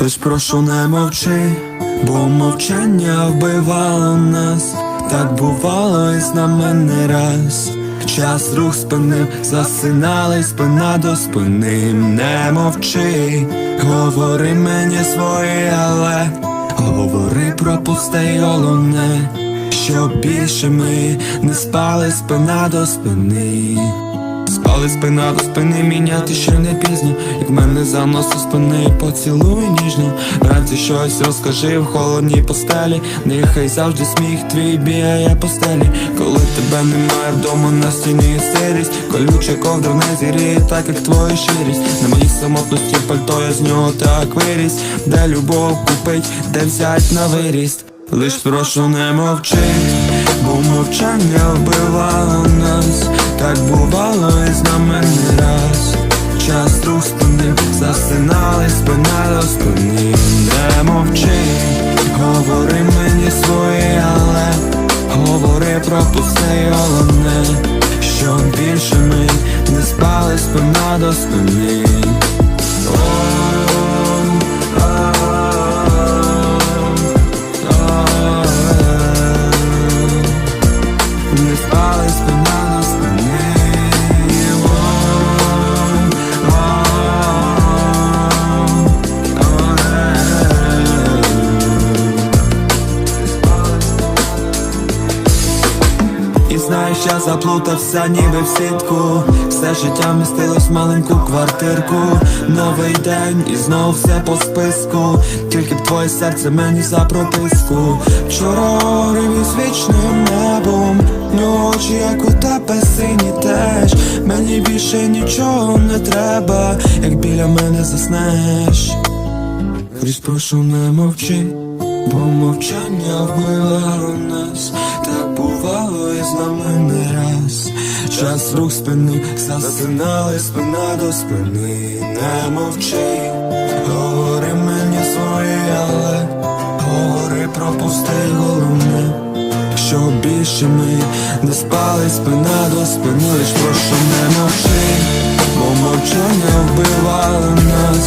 Лиш прошу не мовчи, бо мовчання вбивало нас, так бувало і з нами не раз. Час рух спинив, засинали спина до спини, не мовчи, говори мені своє, але говори про пусте й головне, щоб більше ми не спали спина до спини. Спали спина до спини, міняти ще не пізно. Як мене заносить спини, поцілуй ніжно. Вранці щось розкажи в холодній постелі. Нехай завжди сміх твій бігає по стелі. Коли тебе немає вдома на стіні сирість. Колюча ковдра не зіріє, так як твоя щирість. На моїй самотності пальто я з нього так виріс. Де любов купить, де взять на виріст Лиш прошу не мовчи, бо мовчання вбивало нас, так бувало і з нами не раз. Час друг спинив, засинали спина Я заплутався ніби в сітку. Все життя вмістилось в маленьку квартирку. Новий день і знов все по списку. Тільки б твоє серце мені за прописку. Вчора горів із вічним небом. В нього очі, як у тебе сині теж. Мені більше нічого не треба, як біля мене заснеш. Лиш прошу не мовчи, бо мовчання вбивало з рук спини, засинали спина до спини, не мовчи, говори мені своє, але говори, пропусти головне, що більше ми не спали спина до спини, лиш прошу не мовчи, бо мовчання вбивало нас.